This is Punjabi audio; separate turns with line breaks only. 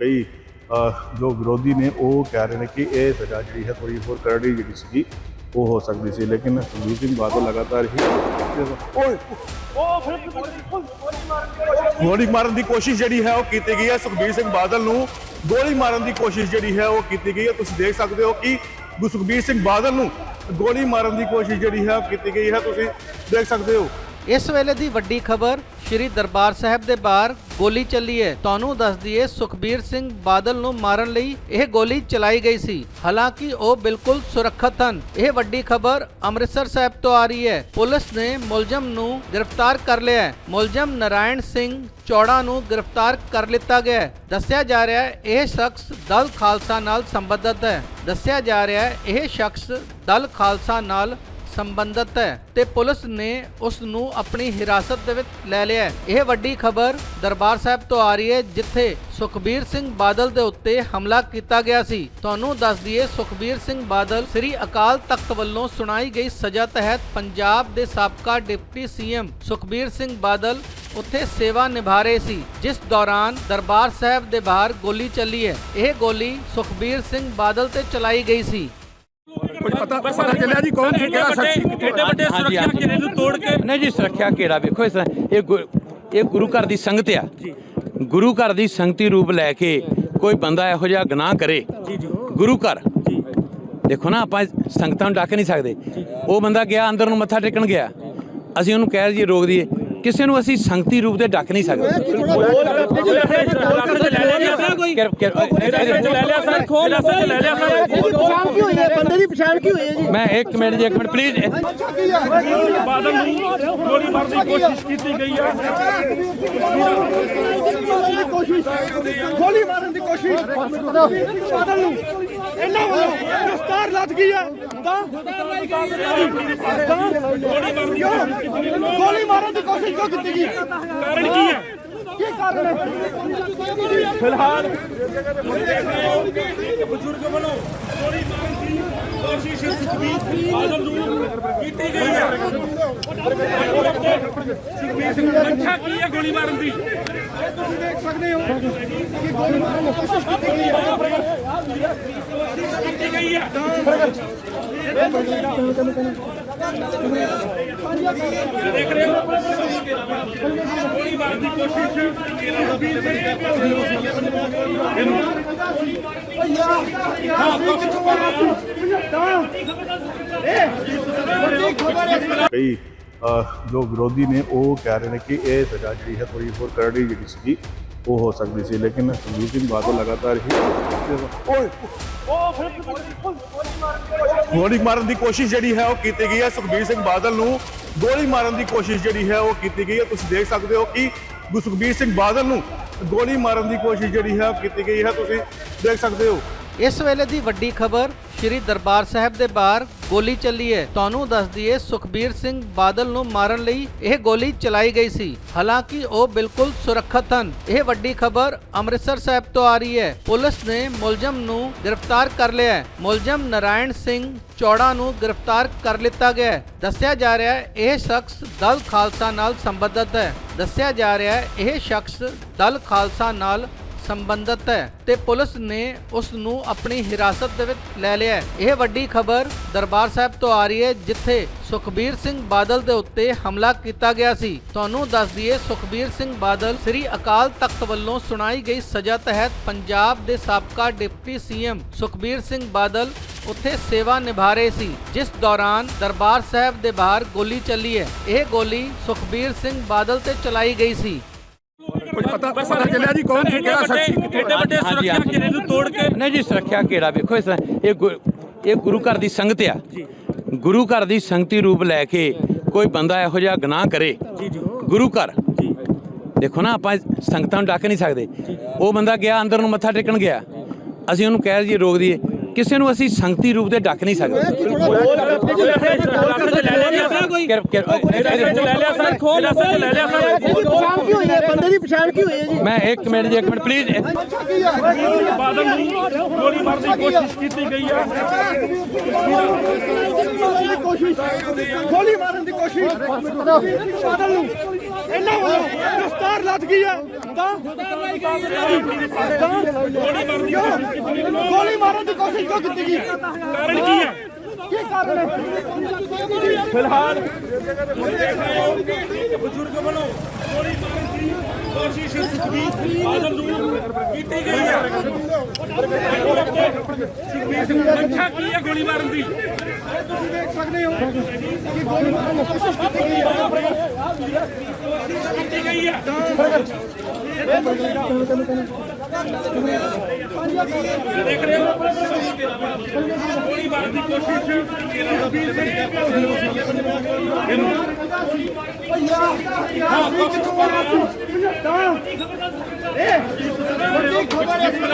ਕਈ ਜੋ ਵਿਰੋਧੀ ਨੇ ਉਹ ਕਹਿ ਰਹੇ ਨੇ ਕਿ ਇਹ ਸਜ਼ਾ ਜਿਹੜੀ ਹੈ ਥੋੜੀ ਹੋਰ ਕਰੜੀ ਜਿਹੜੀ ਸੀਗੀ ਉਹ ਹੋ ਸਕਦੀ ਸੀ। ਲੇਕਿਨ ਸੁਖਬੀਰ ਸਿੰਘ ਬਾਦਲ ਲਗਾਤਾਰ ਹੀ ਓਏ ਗੋਲੀ ਮਾਰਨ ਦੀ ਕੋਸ਼ਿਸ਼ ਜਿਹੜੀ ਹੈ ਉਹ ਕੀਤੀ ਗਈ ਹੈ। ਸੁਖਬੀਰ ਸਿੰਘ ਬਾਦਲ ਨੂੰ ਗੋਲੀ ਮਾਰਨ ਦੀ ਕੋਸ਼ਿਸ਼ ਜਿਹੜੀ ਹੈ ਉਹ ਕੀਤੀ ਗਈ ਹੈ। ਤੁਸੀਂ ਦੇਖ ਸਕਦੇ ਹੋ ਕਿ ਸੁਖਬੀਰ ਸਿੰਘ ਬਾਦਲ ਨੂੰ ਗੋਲੀ ਮਾਰਨ ਦੀ ਕੋਸ਼ਿਸ਼ ਜਿਹੜੀ ਹੈ ਉਹ ਕੀਤੀ ਗਈ ਹੈ। ਤੁਸੀਂ ਦੇਖ ਸਕਦੇ ਹੋ
ਇਸ ਵੇਲੇ ਦੀ ਵੱਡੀ ਖਬਰ ਸ਼੍ਰੀ ਦਰਬਾਰ ਸਾਹਿਬ ਦੇ ਬਾਹਰ ਗੋਲੀ ਚੱਲੀ ਹੈ। ਤੁਹਾਨੂੰ ਦੱਸ ਦਈਏ, ਸੁਖਬੀਰ ਸਿੰਘ ਬਾਦਲ ਨੂੰ ਮਾਰਨ ਲਈ ਇਹ ਗੋਲੀ ਚਲਾਈ ਗਈ ਸੀ। ਹਾਲਾਂਕਿ ਉਹ ਬਿਲਕੁਲ ਸੁਰੱਖਿਅਤ ਹਨ। ਇਹ ਵੱਡੀ ਖਬਰ ਅੰਮ੍ਰਿਤਸਰ ਸਾਹਿਬ ਤੋਂ ਆ ਰਹੀ ਹੈ। ਪੁਲਿਸ ਨੇ ਮੁਲਜ਼ਮ ਨੂੰ ਗ੍ਰਿਫਤਾਰ ਕਰ ਲਿਆ ਹੈ। ਮੁਲਜ਼ਮ ਨਰਾਇਣ ਸਿੰਘ ਚੌੜਾ ਨੂੰ ਗ੍ਰਿਫਤਾਰ ਕਰ ਲਿੱਤਾ ਗਿਆ ਹੈ। ਦੱਸਿਆ ਜਾ ਰਿਹਾ ਹੈ, ਇਹ ਸ਼ਖਸ ਦਲ ਖਾਲਸਾ ਨਾਲ ਸੰਬੰਧਤ ਹੈ। ਦੱਸਿਆ ਜਾ ਰਿਹਾ ਹੈ, ਇਹ ਸ਼ਖਸ ਦਲ ਖਾਲਸਾ ਨਾਲ ਸੰਬੰਧਤ ਹੈ ਤੇ ਪੁਲਿਸ ਨੇ ਉਸ ਨੂੰ ਆਪਣੀ ਹਿਰਾਸਤ ਦੇ ਵਿੱਚ ਲੈ ਲਿਆ ਇਹ ਵੱਡੀ ਖਬਰ ਦਰਬਾਰ ਸਾਹਿਬ ਤੋਂ ਆ ਰਹੀ ਹੈ, ਜਿੱਥੇ ਸੁਖਬੀਰ ਸਿੰਘ ਬਾਦਲ ਦੇ ਉੱਤੇ ਹਮਲਾ ਕੀਤਾ ਗਿਆ ਸੀ। ਤੁਹਾਨੂੰ ਦੱਸ ਦਈਏ, ਸੁਖਬੀਰ ਸਿੰਘ ਬਾਦਲ ਸ੍ਰੀ ਅਕਾਲ ਤਖਤ ਵੱਲੋਂ ਸੁਣਾਈ ਗਈ ਸਜ਼ਾ ਤਹਿਤ ਪੰਜਾਬ ਦੇ ਸਾਬਕਾ ਡਿਪਟੀ ਸੀਐਮ ਸੁਖਬੀਰ ਸਿੰਘ ਬਾਦਲ ਉੱਥੇ ਸੇਵਾ ਨਿਭਾ ਰਹੇ ਸੀ, ਜਿਸ ਦੌਰਾਨ ਦਰਬਾਰ ਸਾਹਿਬ ਦੇ ਬਾਹਰ ਗੋਲੀ ਚੱਲੀ ਹੈ। ਇਹ ਗੋਲੀ ਸੁਖਬੀਰ ਸਿੰਘ ਬਾਦਲ ਤੇ ਚਲਾਈ ਗਈ ਸੀ।
ਕੁਝ ਪਤਾ ਪਤਾ ਚੱਲਿਆ ਜੀ ਕੌਣ ਸੀ ਕਿਹੜਾ ਸ਼ਖਸ ਸੀ
ਏਡੇ ਵੱਡੇ ਸੁਰੱਖਿਆ ਘੇਰੇ ਨੂੰ ਤੋੜ ਕੇ
ਨਹੀਂ ਜੀ ਸੁਰੱਖਿਆ ਘੇਰਾ ਵੇਖੋ ਇਸ ਤਰ੍ਹਾਂ ਇਹ ਗੁ- ਇਹ ਗੁਰੂ ਘਰ ਦੀ ਸੰਗਤ ਆ। ਗੁਰੂ ਘਰ ਦੀ ਸੰਗਤੀ ਰੂਪ ਲੈ ਕੇ ਕੋਈ ਬੰਦਾ ਇਹੋ ਜਿਹਾ ਗੁਨਾਹ ਕਰੇ ਗੁਰੂ ਘਰ। ਦੇਖੋ ਨਾ ਆਪਾਂ ਸੰਗਤਾਂ ਨੂੰ ਡੱਕ ਨਹੀਂ ਸਕਦੇ। ਉਹ ਬੰਦਾ ਗਿਆ ਅੰਦਰ ਨੂੰ ਮੱਥਾ ਟੇਕਣ ਗਿਆ। ਅਸੀਂ ਉਹਨੂੰ ਕਹਿ ਜੀ ਰੋਕ ਦਈਏ। ਕਿਸੇ ਨੂੰ ਅਸੀਂ ਸੰਗਤੀ ਰੂਪ ਤੇ ਡੱਕ ਨਹੀਂ ਸਕਦੇ
ਲੈ ਲਿਆ ਸਰ ਕੋਈ
ਕਿਰ- ਕਿਰ-
ਲੈ ਲਿਆ ਸਰ ਖੋਲ ਲੈ ਲਿਆ ਸਰ
ਪਛਾਣ ਕੀ ਹੋਈ ਹੈ ਬੰਦੇ ਦੀ ਪਛਾਣ ਕੀ ਹੋਈ ਹੈ ਜੀ
ਮੈਂ ਇੱਕ ਮਿੰਟ ਜੀ ਇੱਕ ਮਿੰਟ ਪਲੀਜ਼
ਬਾਦਲ ਨੂੰ ਗੋਲੀ ਮਾਰਨ ਦੀ ਕੋਸ਼ਿਸ਼ ਕੀਤੀ ਗਈ ਹੈ
ਕੋਸ਼ਿਸ਼ ਗੋਲੀ ਮਾਰਨ ਦੀ ਕੋਸ਼ਿਸ਼ ਬਾਦਲ ਨੂੰ ਇਹਨਾਂ ਵੱਲੋਂ ਗ੍ਰਿਫਤਾਰ ਲੱਗ ਗਈ ਹੈ ਗੋਲੀ ਮਾਰਨ ਦੀ ਕੋਸ਼ਿਸ਼ ਕਿਉਂ ਕੀਤੀ ਗਈ?
ਕਾਰਨ ਕੀ ਹੈ?
ਕੀ ਕਾਰਨ ਹੈ?
ਫਿਲਹਾਲ ਬਜ਼ੁਰਗ ਵੱਲੋਂ ਗੋਲੀ ਮਾਰਨ ਦੀ ਕੋਸ਼ਿਸ਼ ਸੁਖਬੀਰ ਨੂੰ ਕੀਤੀ ਗਈ ਹੈ ਸੁਖਬੀਰ ਸਿੰਘ ਅੱਛਾ ਕੀ ਹੈ ਗੋਲੀ ਮਾਰਨ ਦੀ?
ਤੁਸੀਂ ਦੇਖ ਸਕਦੇ ਹੋ ਕਿ ਗੋਲੀ ਮਾਰਨ ਦੀ ਕੋਸ਼ਿਸ਼ ਕੀਤੀ ਗਈ ਹੈ।
ਕੀਤੀ ਗਈ ਹੈ? ਦੇਖ ਰਹੇ ਹੋ ਗੋਲੀ ਮਾਰਨ ਦੀ ਕੋਸ਼ਿਸ਼ ਸੁਖਬੀਰ ਸਿੰਘ
ਕਈ ਅ, ਜੋ ਵਿਰੋਧੀ ਨੇ ਉਹ ਕਹਿ ਰਹੇ ਨੇ ਕਿ ਇਹ ਸਜ਼ਾ ਜਿਹੜੀ ਹੈ ਥੋੜੀ ਹੋਰ ਕਰੜੀ ਜਿਹੜੀ ਸੀਗੀ ਉਹ ਹੋ ਸਕਦੀ ਸੀ ਲੇਕਿਨ ਸੁਖਬੀਰ ਸਿੰਘ ਬਾਦਲ ਲਗਾਤਾਰ ਹੀ ਓਏ ਗੋਲੀ ਮਾਰਨ ਦੀ ਕੋਸ਼ਿਸ਼ ਜਿਹੜੀ ਹੈ ਉਹ ਕੀਤੀ ਗਈ ਹੈ। ਸੁਖਬੀਰ ਸਿੰਘ ਬਾਦਲ ਨੂੰ ਗੋਲੀ ਮਾਰਨ ਦੀ ਕੋਸ਼ਿਸ਼ ਜਿਹੜੀ ਹੈ ਉਹ ਕੀਤੀ ਗਈ ਹੈ। ਤੁਸੀਂ ਦੇਖ ਸਕਦੇ ਹੋ ਕਿ ਸੁਖਬੀਰ ਸਿੰਘ ਬਾਦਲ ਨੂੰ ਗੋਲੀ ਮਾਰਨ ਦੀ ਕੋਸ਼ਿਸ਼ ਜਿਹੜੀ ਹੈ ਉਹ ਕੀਤੀ ਗਈ ਹੈ। ਤੁਸੀਂ ਦੇਖ ਸਕਦੇ ਹੋ।
ਇਸ ਵੇਲੇ ਦੀ ਵੱਡੀ ਖਬਰ ਸ਼੍ਰੀ ਦਰਬਾਰ ਸਾਹਿਬ ਦੇ ਬਾਹਰ ਗੋਲੀ ਚੱਲੀ ਹੈ। ਤੁਹਾਨੂੰ ਦੱਸ ਦਈਏ, ਸੁਖਬੀਰ ਸਿੰਘ ਬਾਦਲ ਨੂੰ ਮਾਰਨ ਲਈ ਇਹ ਗੋਲੀ ਚਲਾਈ ਗਈ ਸੀ। ਹਾਲਾਂਕਿ ਉਹ ਬਿਲਕੁਲ ਸੁਰੱਖਿਅਤ ਹਨ। ਇਹ ਵੱਡੀ ਖਬਰ ਅੰਮ੍ਰਿਤਸਰ ਸਾਹਿਬ ਤੋਂ ਆ ਰਹੀ ਹੈ। ਪੁਲਿਸ ਨੇ ਮੁਲਜ਼ਮ ਨੂੰ ਗ੍ਰਿਫਤਾਰ ਕਰ ਲਿਆ ਹੈ। ਮੁਲਜ਼ਮ ਨਰਾਇਣ ਸਿੰਘ ਚੌੜਾ ਨੂੰ ਗ੍ਰਿਫਤਾਰ ਕਰ ਲਿੱਤਾ ਗਿਆ ਹੈ। ਦੱਸਿਆ ਜਾ ਰਿਹਾ ਹੈ, ਇਹ ਸ਼ਖਸ ਦਲ ਖਾਲਸਾ ਨਾਲ ਸੰਬੰਧਤ ਹੈ। ਦੱਸਿਆ ਜਾ ਰਿਹਾ ਹੈ, ਇਹ ਸ਼ਖਸ ਦਲ ਖਾਲਸਾ ਨਾਲ ਸੰਬੰਧਤ ਹੈ ਤੇ ਪੁਲਿਸ ਨੇ ਉਸ ਨੂੰ ਆਪਣੀ ਹਿਰਾਸਤ ਦੇ ਵਿੱਚ ਲੈ ਲਿਆ ਹੈ। ਇਹ ਵੱਡੀ ਖਬਰ ਦਰਬਾਰ ਸਾਹਿਬ ਤੋਂ ਆ ਰਹੀ ਹੈ, ਜਿੱਥੇ ਸੁਖਬੀਰ ਸਿੰਘ ਬਾਦਲ ਦੇ ਉੱਤੇ ਹਮਲਾ ਕੀਤਾ ਗਿਆ ਸੀ। ਤੁਹਾਨੂੰ ਦੱਸ ਦਈਏ, ਸੁਖਬੀਰ ਸਿੰਘ ਬਾਦਲ ਸ੍ਰੀ ਅਕਾਲ ਤਖਤ ਵੱਲੋਂ ਸੁਣਾਈ ਗਈ ਸਜ਼ਾ ਤਹਿਤ ਪੰਜਾਬ ਦੇ ਸਾਬਕਾ ਡਿਪਟੀ ਸੀਐਮ ਸੁਖਬੀਰ ਸਿੰਘ ਬਾਦਲ ਉੱਥੇ ਸੇਵਾ ਨਿਭਾ ਰਹੇ ਸੀ, ਜਿਸ ਦੌਰਾਨ ਦਰਬਾਰ ਸਾਹਿਬ ਦੇ ਬਾਹਰ ਗੋਲੀ ਚੱਲੀ ਹੈ। ਇਹ ਗੋਲੀ ਸੁਖਬੀਰ ਸਿੰਘ ਬਾਦਲ ਤੇ ਚਲਾਈ ਗਈ ਸੀ।
ਕੁਝ ਪਤਾ ਪਤਾ ਚੱਲਿਆ ਜੀ ਕੌਣ ਸੀ ਕਿਹੜਾ ਸ਼ਖਸ ਸੀ
ਏਡੇ ਵੱਡੇ ਸੁਰੱਖਿਆ ਘੇਰੇ ਨੂੰ ਤੋੜ ਕੇ
ਨਹੀਂ ਜੀ ਸੁਰੱਖਿਆ ਘੇਰਾ ਵੇਖੋ ਇਸ ਤਰ੍ਹਾਂ ਇਹ ਗੁ- ਇਹ ਗੁਰੂ ਘਰ ਦੀ ਸੰਗਤ ਆ। ਗੁਰੂ ਘਰ ਦੀ ਸੰਗਤੀ ਰੂਪ ਲੈ ਕੇ ਕੋਈ ਬੰਦਾ ਇਹੋ ਜਿਹਾ ਗੁਨਾਹ ਕਰੇ ਗੁਰੂ ਘਰ। ਦੇਖੋ ਨਾ ਆਪਾਂ ਸੰਗਤਾਂ ਨੂੰ ਡੱਕ ਨਹੀਂ ਸਕਦੇ। ਉਹ ਬੰਦਾ ਗਿਆ ਅੰਦਰ ਨੂੰ ਮੱਥਾ ਟੇਕਣ ਗਿਆ। ਅਸੀਂ ਉਹਨੂੰ ਕਹਿ ਜੀ ਰੋਕ ਦਈਏ। ਕਿਸੇ ਨੂੰ ਅਸੀਂ ਸੰਗਤੀ ਰੂਪ ਤੇ ਡੱਕ ਨਹੀਂ ਸਕਦੇ।
ਲੈ ਲਿਆ ਸਰ ਕੋਈ
ਕਿਰ- ਕਿਰ-
ਲੈ ਲਿਆ ਸਰ ਖੋਲ ਲੈ ਲਿਆ ਸਰ
ਪਛਾਣ ਕੀ ਹੋਈ ਹੈ ਬੰਦੇ ਦੀ ਪਛਾਣ ਕੀ ਹੋਈ ਹੈ ਜੀ?
ਮੈਂ ਇੱਕ ਮਿੰਟ ਜੀ ਇੱਕ ਮਿੰਟ ਪਲੀਜ਼
ਬਾਦਲ ਨੂੰ ਗੋਲੀ ਮਾਰਨ ਦੀ ਕੋਸ਼ਿਸ਼ ਕੀਤੀ ਗਈ ਹੈ
ਕੋਸ਼ਿਸ਼ ਗੋਲੀ ਮਾਰਨ ਦੀ ਕੋਸ਼ਿਸ਼ ਬਾਦਲ ਨੂੰ
ਇਹਨਾਂ ਵੱਲੋਂ ਗ੍ਰਿਫਤਾਰ ਲੱਗ ਗਈ ਹੈ ਤਾਂ? ਗੋਲੀ ਮਾਰਨ ਦੀ ਕੋਸ਼ਿਸ਼ ਕਿਉਂ ਕੀਤੀ ਗਈ?
ਕਾਰਨ ਕੀ ਹੈ?
ਕੀ ਕਾਰਨ ਹੈ?
ਫਿਲਹਾਲ ਬਜ਼ੁਰਗ ਵੱਲੋਂ ਗੋਲੀ ਮਾਰਨ ਕੋਸ਼ਿਸ਼ ਸੁਖਬੀਰ ਬਾਦਲ ਨੂੰ ਕੀਤੀ ਗਈ ਹੈ ਸੁਖਬੀਰ ਸਿੰਘ ਅੱਛਾ ਕੀ ਹੈ ਗੋਲੀ ਮਾਰਨ ਦੀ?
ਤੁਸੀਂ ਦੇਖ ਸਕਦੇ ਹੋ ਕਿ ਗੋਲੀ ਮਾਰਨ ਦੀ ਕੋਸ਼ਿਸ਼ ਕੀਤੀ ਗਈ ਹੈ
ਕੀਤੀ ਗਈ ਹੈ ਦੇਖ ਰਹੇ ਹੋ ਗੋਲੀ ਮਾਰਨ ਦੀ ਕੋਸ਼ਿਸ਼ ਸੁਖਬੀਰ ਸਿੰਘ
ਤਾਂ ਇਹ ਵੱਡੀ ਖਬਰ ਹੈ